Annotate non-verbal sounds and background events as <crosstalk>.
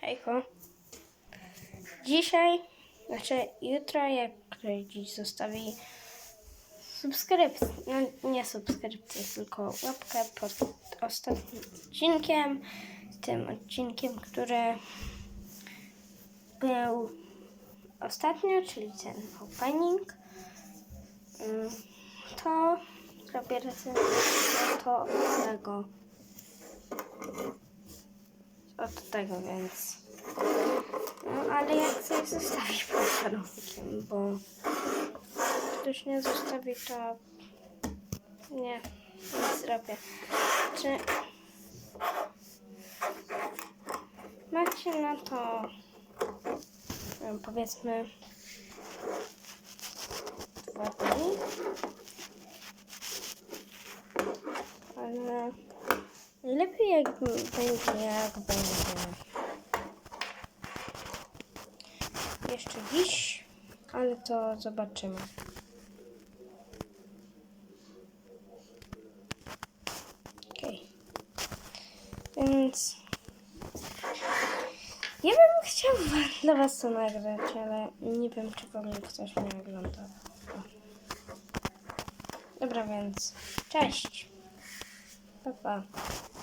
Hejko. Dzisiaj, znaczy jutro, jak ktoś dziś zostawi subskrypcję, no nie subskrypcję, tylko łapkę pod ostatnim odcinkiem, tym odcinkiem, który był ostatnio, czyli ten opening, mm, to robię recenzję to od tego od tego, więc. No, ale ja chcę zostawić pod warunkiem, bo ktoś nie zostawi, to nie, nie zrobię. Czy macie na to, wiem, powiedzmy, najlepiej jak będzie, jak będzie. Jeszcze dziś, ale to zobaczymy. Okej. Więc ja bym chciał <laughs> dla was to nagrać, ale nie wiem, czy w ogóle ktoś mnie ogląda. Dobra, więc cześć. 拜拜。